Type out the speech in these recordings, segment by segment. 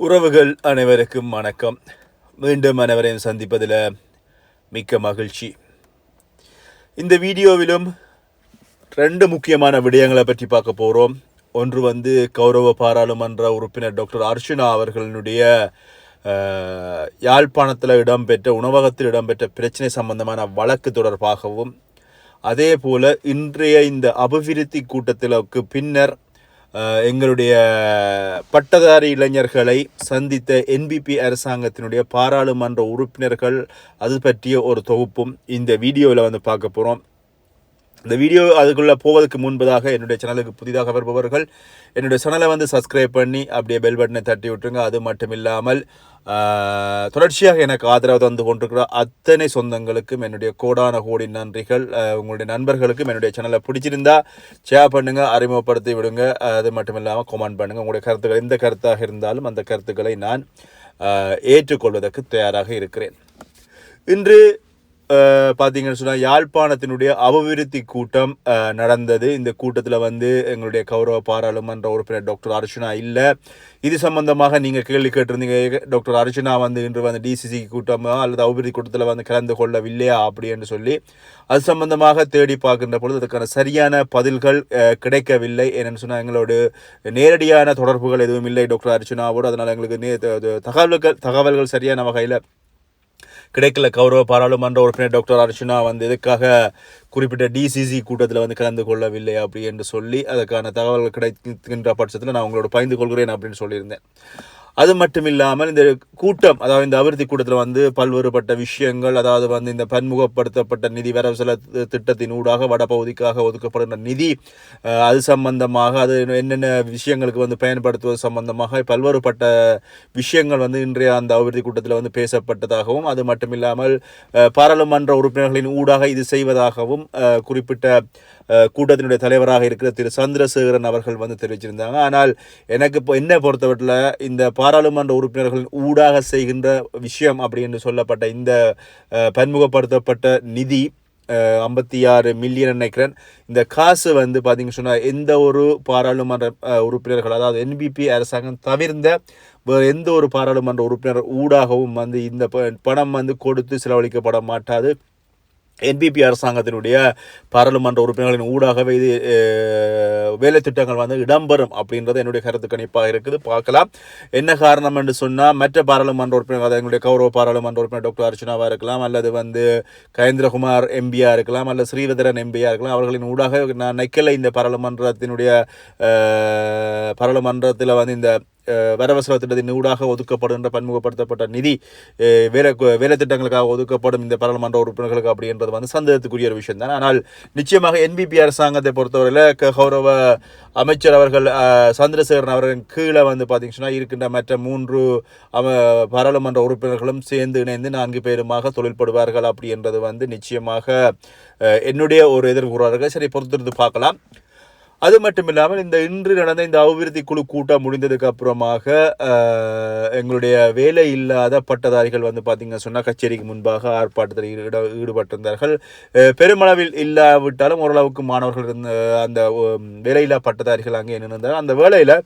உறவுகள் அனைவருக்கும் வணக்கம். மீண்டும் அனைவரையும் சந்திப்பதில் மிக்க மகிழ்ச்சி. இந்த வீடியோவிலும் ரெண்டு முக்கியமான விடயங்களை பற்றி பார்க்க போகிறோம் ஒன்று வந்து கௌரவ பாராளுமன்ற உறுப்பினர் டாக்டர் அர்ச்சுனா அவர்களுடைய யாழ்ப்பாணத்தில் இடம்பெற்ற உணவகத்தில் இடம்பெற்ற பிரச்சனை சம்பந்தமான வழக்கு தொடர்பாகவும் அதே போல் இன்றைய இந்த அபிவிருத்தி கூட்டத்திற்கு பின்னர் எங்களுடைய பட்டதாரி இளைஞர்களை சந்தித்த என்பிபி அரசாங்கத்தினுடைய பாராளுமன்ற உறுப்பினர்கள் அது பற்றிய ஒரு தொகுப்பும் இந்த வீடியோவில் வந்து பார்க்க போகிறோம் இந்த வீடியோ அதுக்குள்ளே போவதற்கு முன்பதாக என்னுடைய சேனலுக்கு புதிதாக வருபவர்கள் என்னுடைய சேனலை வந்து சப்ஸ்கிரைப் பண்ணி அப்படியே பெல் பட்டனை தட்டி விட்டுருங்க. அது மட்டும் இல்லாமல் தொடர்ச்சியாக எனக்கு ஆதரவு தந்து கொண்டிருக்கிற அத்தனை சொந்தங்களுக்கும் என்னுடைய கோடான கோடி நன்றிகள். உங்களுடைய நண்பர்களுக்கும் என்னுடைய சேனலை பிடிச்சிருந்தா ஷேர் பண்ணுங்கள் அறிமுகப்படுத்தி விடுங்க. அது மட்டும் இல்லாமல் கமெண்ட் பண்ணுங்கள் உங்களுடைய கருத்துக்கள் எந்த கருத்தாக இருந்தாலும் அந்த கருத்துக்களை நான் ஏற்றுக்கொள்வதற்கு தயாராக இருக்கிறேன். இன்று பார்த்தீங்கன்னு சொன்னால் யாழ்ப்பாணத்தினுடைய அபிவிருத்தி கூட்டம் நடந்தது. இந்த கூட்டத்தில் வந்து எங்களுடைய கௌரவ பாராளுமன்ற உறுப்பினர் டாக்டர் அர்ச்சனா இல்லை. இது சம்பந்தமாக நீங்கள் கேள்வி கேட்டிருந்தீங்க. டாக்டர் அர்ச்சனா வந்து இன்று வந்து டிசிசி கூட்டமோ அல்லது அபிவிருத்தி கூட்டத்தில் வந்து கலந்து கொள்ளவில்லையா அப்படி என்று சொல்லி அது சம்பந்தமாக தேடி பார்க்கின்ற பொழுது அதுக்கான சரியான பதில்கள் கிடைக்கவில்லை. என்னென்னு சொன்னால் எங்களோட நேரடியான தொடர்புகள் எதுவும் இல்லை டாக்டர் அர்ச்சனாவோடு. அதனால் எங்களுக்கு தகவல்கள் தகவல்கள் சரியான வகையில் கிடைக்கல. கௌரவ பாராளுமன்ற உறுப்பினர் டாக்டர் அர்ச்சனா வந்து இதுக்காக குறிப்பிட்ட டிசிசி கூட்டத்தில் வந்து கலந்து கொள்ளவில்லை அப்படி என்று சொல்லி அதற்கான தகவல்கள் கிடைக்கின்ற பட்சத்தில் நான் உங்களோட பகிர்ந்து கொள்கிறேன் அப்படின்னு சொல்லியிருந்தேன். அது மட்டும் இல்லாமல் இந்த கூட்டம் அதாவது இந்த அபிவிருத்தி கூட்டத்தில் வந்து பல்வேறுபட்ட விஷயங்கள் அதாவது வந்து இந்த பன்முகப்படுத்தப்பட்ட நிதி வரவு செல திட்டத்தின் ஊடாக வடபகுதிக்காக ஒதுக்கப்படுகின்ற நிதி அது சம்பந்தமாக அது என்னென்ன விஷயங்களுக்கு வந்து பயன்படுத்துவது சம்பந்தமாக பல்வேறுபட்ட விஷயங்கள் வந்து இன்றைய அந்த அபிவிருத்தி கூட்டத்தில் வந்து பேசப்பட்டதாகவும் அது மட்டும் இல்லாமல் பாராளுமன்ற உறுப்பினர்களின் ஊடாக இது செய்வதாகவும் குறிப்பிட்ட கூட்டத்தினுடைய தலைவராக இருக்கிற திரு சந்திரசேகரன் அவர்கள் வந்து தெரிவிச்சிருந்தாங்க. ஆனால் எனக்கு இப்போ என்ன பொறுத்தவரையில் இந்த பாராளுமன்ற உறுப்பினர்கள் ஊடாக செய்கின்ற விஷயம் அப்படி என்று சொல்லப்பட்ட இந்த பன்முகப்படுத்தப்பட்ட நிதி ஐம்பத்தி ஆறு மில்லியன் நினைக்கிறேன். இந்த காசு வந்து பார்த்தீங்கன்னு சொன்னால் எந்த ஒரு பாராளுமன்ற உறுப்பினர்கள் அதாவது என்பிபி அரசாங்கம் தவிர்ந்த வேறு எந்த ஒரு பாராளுமன்ற உறுப்பினர் ஊடாகவும் வந்து இந்த ப- பணம் வந்து கொடுத்து செலவழிக்கப்பட மாட்டாது. என்பிபி அரசாங்கத்தினுடைய பாராளுமன்ற உறுப்பினர்களின் ஊடாகவே இது வேலை திட்டங்கள் வந்து இடம்பெறும் அப்படின்றது என்னுடைய கருத்து கணிப்பாக இருக்குது. பார்க்கலாம். என்ன காரணம் என்று சொன்னால் மற்ற பாராளுமன்ற உறுப்பினர்கள் அதாவது எங்களுடைய கௌரவ பாராளுமன்ற உறுப்பினர் டாக்டர் அர்ச்சனாவாக இருக்கலாம் அல்லது வந்து கயேந்திரகுமார் எம்பியாக இருக்கலாம் அல்லது ஸ்ரீவதரன் எம்பியாக இருக்கலாம் அவர்களின் ஊடாக நான் நைக்கலை இந்த பாராளுமன்றத்தினுடைய பாராளுமன்றத்தில் வந்து இந்த வரவசர வரவு செலவு திட்டத்தின் ஊடாக ஒதுக்கப்படுகின்ற பன்முகப்படுத்தப்பட்ட நிதி வேலை வேலை திட்டங்களுக்காக ஒதுக்கப்படும் இந்த பாராளுமன்ற உறுப்பினர்களுக்கு அப்படின்றது வந்து சந்தேகத்துக்குரிய ஒரு விஷயம் தான் ஆனால் நிச்சயமாக என்பிபி அரசாங்கத்தை பொறுத்தவரையில் கௌரவ அமைச்சர் அவர்கள் சந்திரசேகரன் அவர்களின் கீழே வந்து பார்த்தீங்கன்னா இருக்கின்ற மற்ற மூன்று அம பாராளுமன்ற உறுப்பினர்களும் சேர்ந்து இணைந்து நான்கு பேருமாக தொழில்படுவார்கள் அப்படின்றது வந்து நிச்சயமாக என்னுடைய ஒரு எதிர்கூறார்கள் சரி பொறுத்திருந்து பார்க்கலாம். அது மட்டும் இல்லாமல் இந்த இன்று நடந்த இந்த அபிவிருத்தி குழு கூட்டம் முடிந்ததுக்கு அப்புறமாக எங்களுடைய வேலை இல்லாத பட்டதாரிகள் வந்து பார்த்தீங்க சொன்னால் கச்சேரிக்கு முன்பாக ஆர்ப்பாட்டத்தில் ஈட ஈடுபட்டிருந்தார்கள். பெருமளவில் இல்லாவிட்டாலும் ஓரளவுக்கு மாணவர்கள் இருந்த அந்த வேலையில்லா பட்டதாரிகள் அங்கே நின்றிருந்தார்கள். அந்த வேலையில்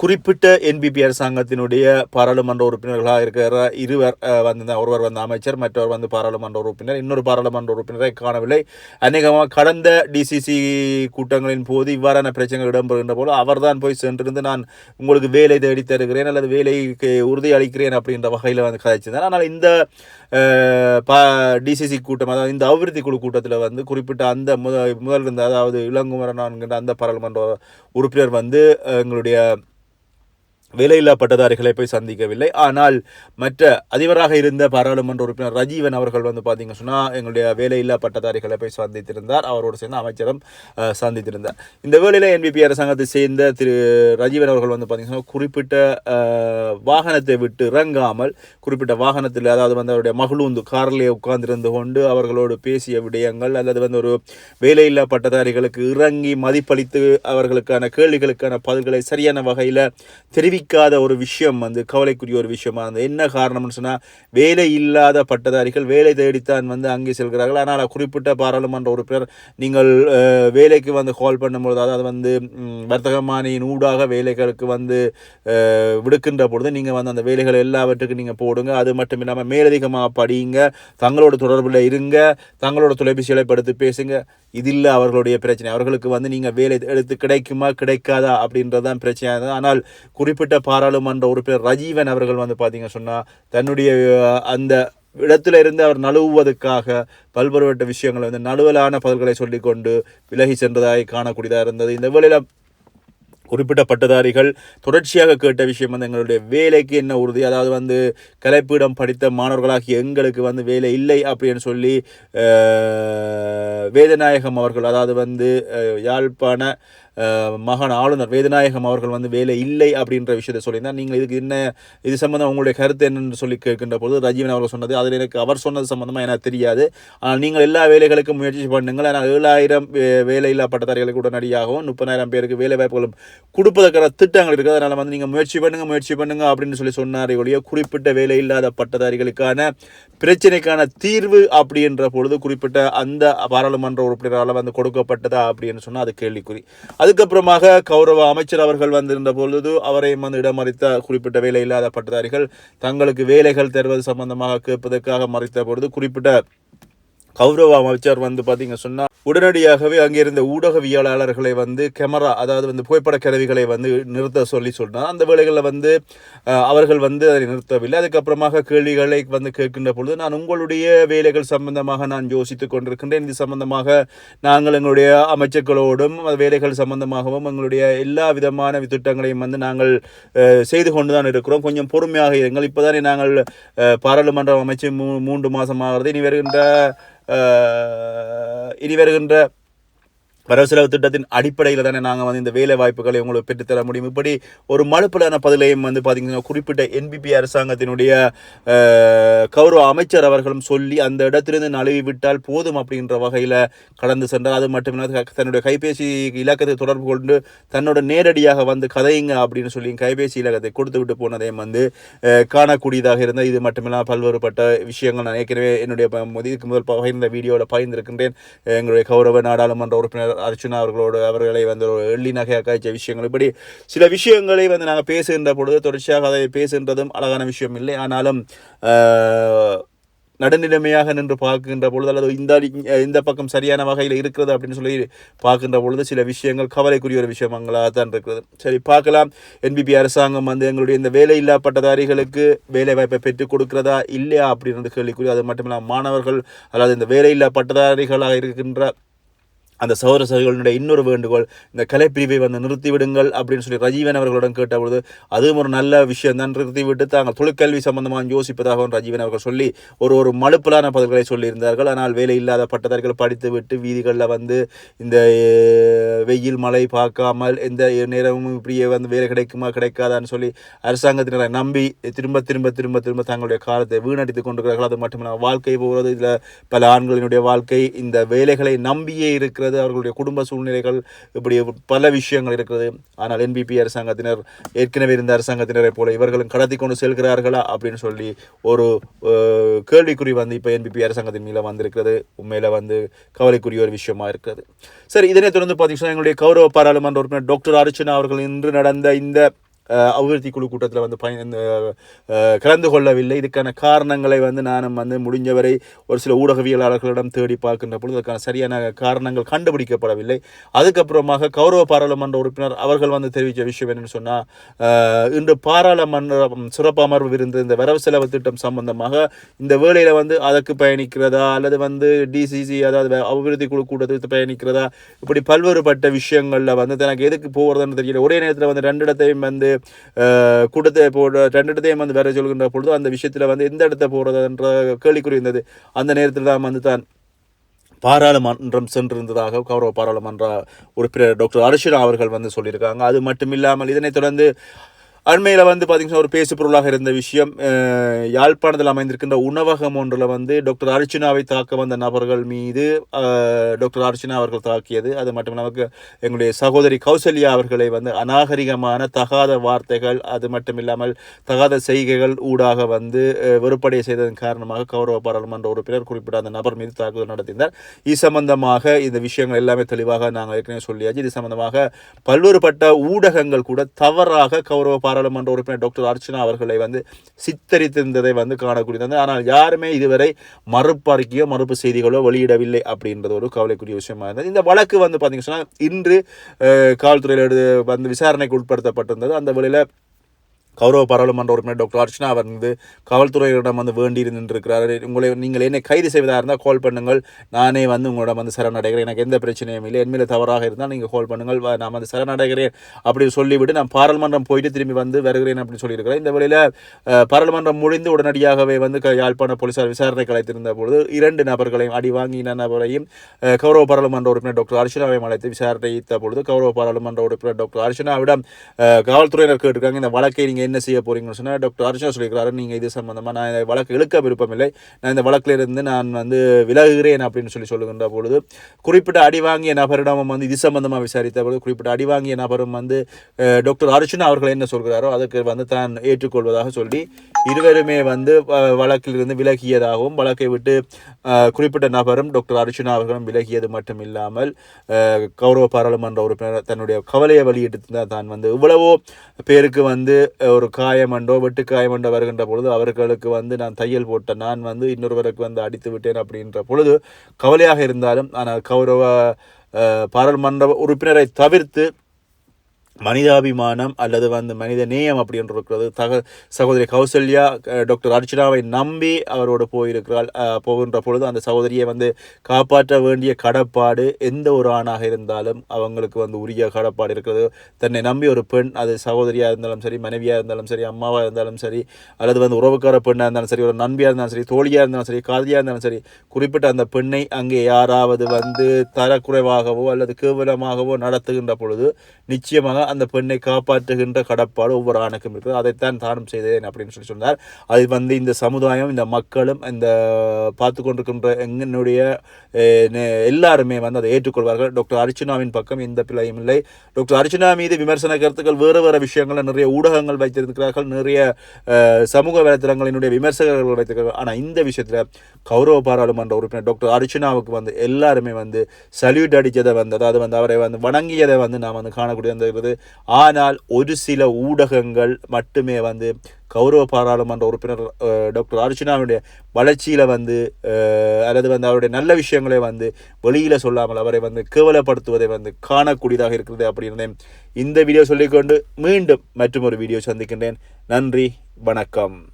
குறிப்பிட்ட என்பிபி அரசாங்கத்தினுடைய பாராளுமன்ற உறுப்பினர்களாக இருக்கிற இருவர் வந்து ஒருவர் வந்து அமைச்சர் மற்றவர் வந்து பாராளுமன்ற உறுப்பினர் இன்னொரு பாராளுமன்ற உறுப்பினரை காணவில்லை. அநேகமாக கடந்த டிசிசி கூட்டங்களின் போது இவ்வாறான பிரச்சனைகள் இடம்பெறுகின்ற போது அவர்தான் போய் சென்றிருந்து நான் உங்களுக்கு வேலை தேடி தருகிறேன் அல்லது வேலைக்கு உறுதி அளிக்கிறேன் அப்படின்ற வகையில் வந்து கதைச்சிருந்தார். ஆனால் இந்த பா டிசிசி கூட்டம் அதாவது இந்த அபிவிருத்தி குழு கூட்டத்தில் வந்து குறிப்பிட்ட அந்த முத முதல் இருந்த அதாவது இளங்குமரன் என்கின்ற அந்த பாராளுமன்ற உறுப்பினர் வந்து எங்களுடைய வேலையில்லா பட்டதாரிகளை போய் சந்திக்கவில்லை. ஆனால் மற்ற அதிபராக இருந்த பாராளுமன்ற உறுப்பினர் ரஜீவன் அவர்கள் வந்து பார்த்தீங்க சொன்னால் எங்களுடைய வேலையில்லா பட்டதாரிகளை போய் சந்தித்திருந்தார். அவரோடு சேர்ந்து அமைச்சரும் சந்தித்திருந்தார். இந்த வேளையில் என்பிபி அரசாங்கத்தை சேர்ந்த திரு ரஜீவன் அவர்கள் வந்து பார்த்தீங்கன்னா குறிப்பிட்ட வாகனத்தை விட்டு இறங்காமல் குறிப்பிட்ட வாகனத்தில் அதாவது வந்து அவருடைய மகளூந்து காரிலே உட்கார்ந்திருந்து கொண்டு அவர்களோடு பேசிய விடயங்கள் அல்லது வந்து ஒரு வேலையில்லா பட்டதாரிகளுக்கு இறங்கி மதிப்பளித்து அவர்களுக்கான கேள்விகளுக்கான பதில்களை சரியான வகையில் தெரிவிக்க சிந்திக்காத ஒரு விஷயம் வந்து கவலைக்குரிய ஒரு விஷயமா இருந்தது என்ன காரணம்னு சொன்னால் வேலை இல்லாத பட்டதாரிகள் வேலை தேடித்தான் வந்து அங்கே செல்கிறார்கள். ஆனால் குறிப்பிட்ட பாராளுமன்ற உறுப்பினர் நீங்கள் வேலைக்கு வந்து கால் பண்ணும்பொழுது அதாவது வந்து வர்த்தகமானியின் ஊடாக வேலைகளுக்கு வந்து விடுக்கின்ற பொழுது நீங்கள் வந்து அந்த வேலைகள் எல்லாவற்றுக்கும் நீங்கள் போடுங்க. அது மட்டும் இல்லாமல் மேலதிகமாக படியுங்க. தங்களோட தொடர்பில் இருங்க. தங்களோட தொலைபேசிகளை படுத்து பேசுங்க. இதில் அவர்களுடைய பிரச்சனை. அவர்களுக்கு வந்து நீங்கள் வேலை எடுத்து கிடைக்குமா கிடைக்காதா அப்படின்றதான் பிரச்சனையாக இருந்தது ஆனால் குறிப்பிட்ட பாராளுமன்ற உறுப்பினர் ரஜீவன் அவர்கள் வந்து பார்த்தீங்க சொன்னால் தன்னுடைய அந்த இடத்துல இருந்து அவர் நழுவுவதற்காக பல்வேறுபட்ட விஷயங்களை வந்து நழுவலான பதில்களை சொல்லிக்கொண்டு விலகி சென்றதாய் காணக்கூடியதாக இருந்தது. இந்த வேளையில் குறிப்பிட்ட பட்டதாரிகள் தொடர்ச்சியாக கேட்ட விஷயம் வந்து எங்களுடைய வேலைக்கு என்ன உறுதி? அதாவது வந்து கலைப்பீடம் படித்த மாணவர்களாகிய எங்களுக்கு வந்து வேலை இல்லை அப்படின்னு சொல்லி வேதநாயகம் அவர்கள் அதாவது வந்து யாழ்ப்பாண மகன் ஆளுநர் வேதநாயகம் அவர்கள் வந்து வேலை இல்லை அப்படின்ற விஷயத்தை சொல்லியிருந்தார். நீங்கள் இதுக்கு என்ன இது சம்மந்தம் உங்களுடைய கருத்து என்னன்னு சொல்லி கேட்கின்ற பொழுது ரஜீவன் அவர்கள் சொன்னது அதில் எனக்கு அவர் சொன்னது சம்மந்தமாக எனக்கு தெரியாது. ஆனால் நீங்கள் எல்லா வேலைகளுக்கும் முயற்சி பண்ணுங்கள். ஆனால் ஏழாயிரம் வே- வேலையில்லா பட்டதாரிகளுக்கு உடனடியாகவும் முப்பதாயிரம் பேருக்கு வேலை வாய்ப்புகளும் கொடுப்பதற்கான திட்டங்கள் இருக்குது. அதனால் வந்து நீங்கள் முயற்சி பண்ணுங்கள் முயற்சி பண்ணுங்கள் அப்படின்னு சொல்லி சொன்னார் ஒழிய குறிப்பிட்ட வேலை இல்லாத பட்டதாரிகளுக்கான பிரச்சனைக்கான தீர்வு அப்படின்ற பொழுது குறிப்பிட்ட அந்த பாராளுமன்ற உறுப்பினரால் வந்து கொடுக்கப்பட்டதா அப்படின்னு சொன்னால் அது கேள்விக்குறி. அது அதுக்கப்புறமாக கௌரவ அமைச்சர் அவர்கள் வந்திருந்த பொழுது அவரை வந்து இடமறித்த குறிப்பிட்ட வேலை இல்லாத பட்டதாரிகள் தங்களுக்கு வேலைகள் தருவது சம்பந்தமாக கேட்பதற்காக மறைத்த பொழுது குறிப்பிட்ட கௌரவ அமைச்சர் வந்து பார்த்தீங்க சொன்னா உடனடியாகவே அங்கிருந்த ஊடகவியலாளர்களை வந்து கேமரா அதாவது வந்து புகைப்பட கருவிகளை வந்து நிறுத்த சொல்லி சொன்னால் அந்த வேலைகளில் வந்து அவர்கள் வந்து அதை நிறுத்தவில்லை. அதுக்கப்புறமாக கேள்விகளை வந்து கேட்கின்ற பொழுது நான் உங்களுடைய வேலைகள் சம்பந்தமாக நான் யோசித்துக் கொண்டிருக்கின்றேன். இது சம்பந்தமாக நாங்கள் எங்களுடைய அமைச்சர்களோடும் அது வேலைகள் சம்பந்தமாகவும் எங்களுடைய எல்லா விதமான திட்டங்களையும் வந்து நாங்கள் செய்து கொண்டு தான் இருக்கிறோம். கொஞ்சம் பொறுமையாக இருங்கள். இப்போதானே நாங்கள் பாராளுமன்றம் அமைச்சு மூ மூன்று மாதமாகிறது இனி வருகின்ற இனி வருகின்ற வரவு செலவு திட்டத்தின் அடிப்படையில் தானே நாங்கள் வந்து இந்த வேலை வாய்ப்புகளை உங்களுக்கு பெற்றுத்தர முடியும். இப்படி ஒரு மழுப்பிலான பதிலையும் வந்து பார்த்தீங்கன்னா குறிப்பிட்ட என்பிபி அரசாங்கத்தினுடைய கௌரவ அமைச்சர் அவர்களும் சொல்லி அந்த இடத்திலிருந்து நழுவி விட்டால் போதும் அப்படின்ற வகையில் கடந்து சென்றார். அது மட்டுமில்லாத தன்னுடைய கைபேசி இலக்கத்தை தொடர்பு கொண்டு தன்னோட நேரடியாக வந்து கதையுங்க அப்படின்னு சொல்லி கைபேசி இலக்கத்தை கொடுத்து விட்டு போனதையும் வந்து காணக்கூடியதாக இருந்தால் இது மட்டுமில்லாமல் பல்வேறுபட்ட விஷயங்கள் நான் ஏற்கனவே என்னுடைய இதுக்கு முதல் பகிர்ந்த வீடியோவில் பகிர்ந்திருக்கின்றேன். எங்களுடைய கௌரவ நாடாளுமன்ற உறுப்பினர் அர்ச்சுனா அவர்களோடு அவர்களை வந்து ஒரு எள்ளி நகையாக காய்ச்ச விஷயங்கள் இப்படி சில விஷயங்களை வந்து நாங்கள் பேசுகின்ற பொழுது தொடர்ச்சியாக அதை பேசுகின்றதும் அழகான விஷயம் இல்லை. ஆனாலும் நடுநிலைமையாக நின்று பார்க்கின்ற பொழுது அல்லது இந்த இந்த பக்கம் சரியான வகையில் இருக்கிறது அப்படின்னு சொல்லி பார்க்கின்ற பொழுது சில விஷயங்கள் கவலைக்குரிய ஒரு விஷயங்களாக தான் இருக்கிறது. சரி பார்க்கலாம். என்பிபி அரசாங்கம் வந்து எங்களுடைய இந்த வேலையில்லா பட்டதாரிகளுக்கு வேலை வாய்ப்பை பெற்றுக் கொடுக்கிறதா இல்லையா அப்படின்றது கேள்விக்குரிய அது மட்டும் இல்லாமல் மாணவர்கள் அல்லது இந்த வேலையில்லா பட்டதாரிகளாக இருக்கின்ற அந்த சகோதர சகோதரிகளுடைய இன்னொரு வேண்டுகோள் இந்த கலைப்பிரிவை வந்து நிறுத்திவிடுங்கள் அப்படின்னு சொல்லி ரஜீவன் அவர்களிடம் கேட்டபொழுது அதுவும் ஒரு நல்ல விஷயம் தான் நிறுத்திவிட்டு தாங்கள் தொழிற்கல்வி சம்பந்தமாக யோசிப்பதாகவும் ரஜீவன் அவர்கள் சொல்லி ஒரு ஒரு மழுப்பலான பதில்களை சொல்லியிருந்தார்கள். ஆனால் வேலை இல்லாத பட்டதாரிகள் படித்துவிட்டு வீதிகளில் வந்து இந்த வெயில் மழை பார்க்காமல் எந்த நேரமும் இப்படியே வந்து வேலை கிடைக்குமா கிடைக்காதான்னு சொல்லி அரசாங்கத்தினரை நம்பி திரும்ப திரும்ப திரும்ப திரும்ப தங்களுடைய காலத்தை வீணடித்துக் கொண்டிருக்கிறார்கள். அது மட்டுமல்ல வாழ்க்கை போகிறது. இதில் பல ஆண்களினுடைய வாழ்க்கை இந்த வேலைகளை நம்பியே இருக்கிறது. அவர்களுடைய குடும்ப சூழ்நிலைகள் இப்படி பல விஷயங்கள் இருக்கிறது. ஆனால் என்பிபி அரசாங்கத்தினர் ஏற்கனவே இருந்த அரசாங்கத்தினரை போல இவர்களும் கடத்தி கொண்டு செல்கிறார்களா அப்படின்னு சொல்லி ஒரு கேள்விக்குறி வந்து இப்போ என்பிபி அரசாங்கத்தின் மீது வந்திருக்கிறது. உண்மையில் வந்து கவலைக்குரிய ஒரு விஷயமா இருக்கிறது. சரி இதனை தொடர்ந்து பார்த்தீங்கன்னா எங்களுடைய கௌரவ பாராளுமன்ற உறுப்பினர் டாக்டர் அர்ச்சனா அவர்கள் இன்று நடந்த இந்த அபிவிருத்தி குழு கூட்டத்தில் வந்து பயன் கலந்து கொள்ளவில்லை. இதுக்கான காரணங்களை வந்து நானும் வந்து முடிஞ்சவரை ஒரு சில ஊடகவியலாளர்களிடம் தேடி பார்க்கின்ற பொழுது அதுக்கான சரியான காரணங்கள் கண்டுபிடிக்கப்படவில்லை. அதுக்கப்புறமாக கௌரவ பாராளுமன்ற உறுப்பினர் அவர்கள் வந்து தெரிவித்த விஷயம் என்னன்னு சொன்னால் இன்று பாராளுமன்ற சிறப்பு அமர்வு இருந்த இந்த வரவு செலவு திட்டம் சம்பந்தமாக இந்த வேலையில் வந்து அதற்கு பயணிக்கிறதா அல்லது வந்து டிசிசி அதாவது அபிவிருத்தி குழு கூட்டத்துக்கு பயணிக்கிறதா இப்படி பல்வேறுபட்ட விஷயங்களில் வந்து தனக்கு எதுக்கு போகிறதுன்னு தெரியல. ஒரே நேரத்தில் வந்து ரெண்டு இடத்தையும் வந்து கூட்டத்தை போட ரெண்டு இடத்தையும் வந்து வேற சொல்கின்ற பொழுது அந்த விஷயத்தில் வந்து எந்த இடத்த போகிறதுன்ற கேள்விக்குறி இருந்தது அந்த நேரத்தில் தான் வந்து தான் பாராளுமன்றம் சென்றிருந்ததாக கௌரவ பாராளுமன்ற உறுப்பினர் டாக்டர் அர்ஷனா அவர்கள் வந்து சொல்லியிருக்காங்க அது மட்டும் இல்லாமல் இதனைத் தொடர்ந்து அண்மையில் வந்து பார்த்தீங்கன்னா ஒரு பேசு பொருளாக இருந்த விஷயம் யாழ்ப்பாணத்தில் அமைந்திருக்கின்ற உணவகம் ஒன்றில் வந்து டாக்டர் அர்ச்சனாவை தாக்க வந்த நபர்கள் மீது டாக்டர் அர்ச்சனா அவர்கள் தாக்கியது. அது மட்டும் நமக்கு எங்களுடைய சகோதரி கௌசல்யா அவர்களை வந்து அநாகரிகமான தகாத வார்த்தைகள் அது மட்டும் இல்லாமல் தகாத செய்கைகள் ஊடாக வந்து வெறுப்படை செய்ததன் காரணமாக கௌரவ பாராளுமன்ற உறுப்பினர் குறிப்பிட்ட அந்த நபர் மீது தாக்குதல் நடத்தினார் இது சம்பந்தமாக இந்த விஷயங்கள் எல்லாமே தெளிவாக நாங்கள் ஏற்கனவே சொல்லியாச்சு. இது சம்பந்தமாக பல்வேறுபட்ட ஊடகங்கள் கூட தவறாக கௌரவ பாராளுமன்ற உறுப்பினர் டாக்டர் அர்ச்சனா அவர்களை வந்து சித்தரித்திருந்ததை வந்து காணக்கூடியது. ஆனால் யாருமே இதுவரை மறுப்பு அறிக்கையோ மறுப்பு செய்திகளோ வெளியிடவில்லை அப்படின்றது ஒரு கவலைக்குரிய விஷயமா இருந்தது. இந்த வழக்கு வந்து பார்த்தீங்கன்னா இன்று காவல்துறையில் வந்து விசாரணைக்கு உட்படுத்தப்பட்டிருந்தது. அந்த வழியில் கௌரவ பாராளுமன்ற உறுப்பினர் டாக்டர் அர்ச்சனா அவர் வந்து காவல்துறையிடம் வந்து வேண்டி நின்றிருக்கிறார். உங்களை நீங்கள் என்னை கைது செய்வதாக இருந்தால் கால் பண்ணுங்கள். நானே வந்து உங்களிடம் வந்து சரணடைகிறேன். எனக்கு எந்த பிரச்சனையும் இல்லை. என் மேலே தவறாக இருந்தால் நீங்கள் கால் பண்ணுங்கள். நான் வந்து சரணடைகிறேன் அப்படி சொல்லிவிட்டு நான் பாராளுமன்றம் போயிட்டு திரும்பி வந்து வருகிறேன் அப்படின்னு சொல்லியிருக்கிறேன். இந்த வேளையில் பாராளுமன்றம் முடிந்து உடனடியாகவே வந்து யாழ்ப்பாண போலீசார் விசாரணை கலைத்திருந்த பொழுது இரண்டு நபர்களையும் அடி வாங்கின நபரையும் கௌரவ பாராளுமன்ற உறுப்பினர் டாக்டர் அர்ச்சனாவையும் அழைத்து விசாரணை பொழுது கௌரவ பாராளுமன்ற உறுப்பினர் டாக்டர் அர்ச்சனாவிடம் காவல்துறையினர் கேட்டிருக்காங்க. இந்த வழக்கை நீங்கள் என்ன செய்ய போகிறீங்கன்னு சொன்னால் டாக்டர் அர்ச்சனா சொல்லியிருக்கிறாரு நீங்கள் இது சம்மந்தமாக நான் இந்த வழக்கு இழுக்க விருப்பமில்லை நான் இந்த வழக்கிலிருந்து நான் வந்து விலகுகிறேன் அப்படின்னு சொல்லி சொல்லுகின்ற பொழுது குறிப்பிட்ட அடி வாங்கிய நபரிடம் வந்து இது சம்பந்தமாக விசாரித்த பொழுது குறிப்பிட்ட அடி வாங்கிய நபரும் வந்து டாக்டர் அர்ச்சனா அவர்கள் என்ன சொல்கிறாரோ அதுக்கு வந்து தான் ஏற்றுக்கொள்வதாக சொல்லி இருவருமே வந்து வழக்கிலிருந்து விலகியதாகவும் வழக்கை விட்டு குறிப்பிட்ட நபரும் டாக்டர் அர்ச்சனா அவர்களும் விலகியது மட்டும் இல்லாமல் கௌரவ பாராளுமன்ற உறுப்பினர் தன்னுடைய கவலையை வெளியிட்டு தான் வந்து இவ்வளவோ பேருக்கு வந்து ஒரு காயமண்டோ வெட்டு காயமண்டோ வருகின்ற பொழுது அவர்களுக்கு வந்து நான் தையல் போட்ட நான் வந்து இன்னொருவருக்கு வந்து அடித்து விட்டேன் அப்படின்ற பொழுது கவலையாக இருந்தாலும் ஆனால் கௌரவ பாராளுமன்ற உறுப்பினரை தவிர்த்து மனிதாபிமானம் அல்லது வந்து மனித நேயம் அப்படின்னு இருக்கிறது. தக சகோதரி கௌசல்யா டாக்டர் அர்ச்சனாவை நம்பி அவரோடு போயிருக்கிறாள். போகின்ற பொழுது அந்த சகோதரியை வந்து காப்பாற்ற வேண்டிய கடப்பாடு எந்த ஒரு ஆணாக இருந்தாலும் அவங்களுக்கு வந்து உரிய கடப்பாடு இருக்கிறது. தன்னை நம்பி ஒரு பெண் அது சகோதரியாக இருந்தாலும் சரி மனைவியாக இருந்தாலும் சரி அம்மாவாக இருந்தாலும் சரி அல்லது வந்து உறவுக்கார பெண்ணாக இருந்தாலும் சரி ஒரு நண்பியாக இருந்தாலும் சரி தோழியாக இருந்தாலும் சரி காதலியாக இருந்தாலும் சரி குறிப்பிட்ட அந்த பெண்ணை அங்கே யாராவது வந்து தரக்குறைவாகவோ அல்லது கேவலமாகவோ நடத்துகின்ற பொழுது நிச்சயமாக அந்த பெண்ணை காப்பாற்றுகின்ற கடப்பாடு ஒவ்வொரு ஆணுக்கும் இருக்குது. அதைத்தான் தானம் செய்தேன் அப்படின்னு சொல்லி சொன்னார். அது வந்து இந்த சமுதாயம் இந்த மக்களும் இந்த பார்த்து கொண்டிருக்கின்ற எங்களுடைய எல்லாருமே வந்து அதை ஏற்றுக்கொள்வார்கள். டாக்டர் அர்ச்சனாவின் பக்கம் எந்த பிள்ளையும் இல்லை. டாக்டர் அர்ச்சனா மீது விமர்சன கருத்துக்கள் வேறு வேறு விஷயங்களை நிறைய ஊடகங்கள் வைத்திருக்கிறார்கள் நிறைய சமூக வலைத்தளங்களினுடைய விமர்சகர்கள் வைத்திருக்கிறார்கள். ஆனால் இந்த விஷயத்தில் கௌரவ பாராளுமன்ற உறுப்பினர் டாக்டர் அர்ச்சனாவுக்கு வந்து எல்லாருமே வந்து சல்யூட் அடித்ததை வந்து அதாவது வந்து அவரை வந்து வணங்கியதை வந்து நாம் வந்து காணக்கூடிய இருக்கிறது ஆனால் ஒரு சில ஊடகங்கள் மட்டுமே வந்து கௌரவ பாராளுமன்ற உறுப்பினர் டாக்டர் அர்ச்சனாவுடைய வளர்ச்சியில் வந்து அல்லது வந்து அவருடைய நல்ல விஷயங்களை வந்து வெளியில் சொல்லாமல் அவரை வந்து கேவலப்படுத்துவதை வந்து காணக்கூடியதாக இருக்கிறது அப்படின்னு இந்த வீடியோ சொல்லிக்கொண்டு மீண்டும் மற்றும் ஒரு வீடியோ சந்திக்கின்றேன். நன்றி வணக்கம்.